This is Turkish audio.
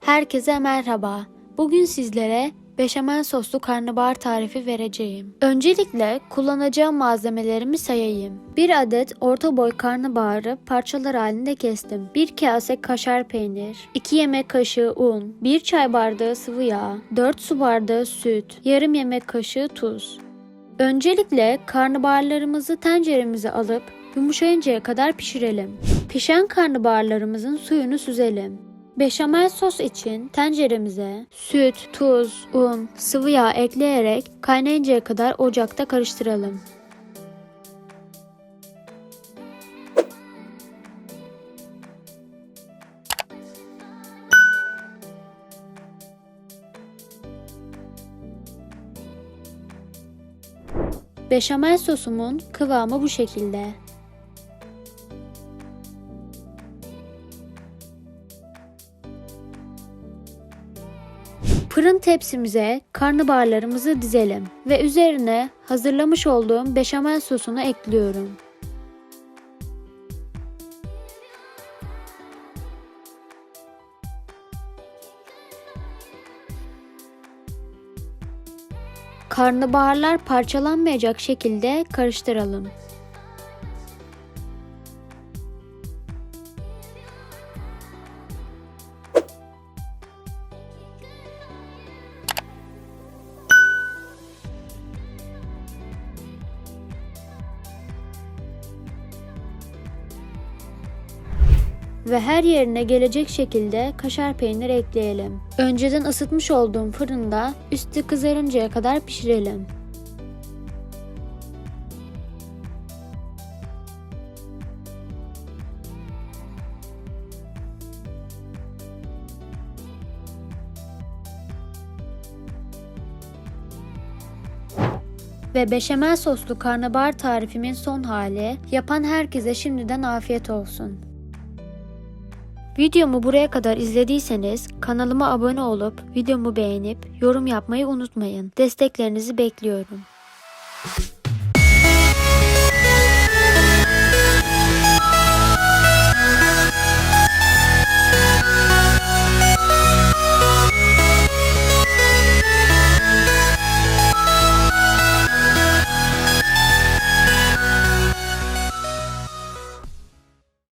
Herkese merhaba. Bugün sizlere beşamel soslu karnabahar tarifi vereceğim. Öncelikle kullanacağım malzemelerimi sayayım. 1 adet orta boy karnabaharı parçalar halinde kestim. 1 kase kaşar peynir, 2 yemek kaşığı un, 1 çay bardağı sıvı yağ, 4 su bardağı süt, yarım yemek kaşığı tuz. Öncelikle karnabaharlarımızı tenceremize alıp yumuşayıncaya kadar pişirelim. Pişen karnabaharlarımızın suyunu süzelim. Beşamel sos için tenceremize süt, tuz, un, sıvı yağ ekleyerek kaynayıncaya kadar ocakta karıştıralım. Beşamel sosumun kıvamı bu şekilde. Fırın tepsimize karnabaharlarımızı dizelim ve üzerine hazırlamış olduğum beşamel sosunu ekliyorum. Karnabaharlar parçalanmayacak şekilde karıştıralım. Ve her yerine gelecek şekilde kaşar peynir ekleyelim. Önceden ısıtmış olduğum fırında üstü kızarıncaya kadar pişirelim. Ve beşamel soslu karnabahar tarifimin son hali. Yapan herkese şimdiden afiyet olsun. Videomu buraya kadar izlediyseniz kanalıma abone olup videomu beğenip yorum yapmayı unutmayın. Desteklerinizi bekliyorum.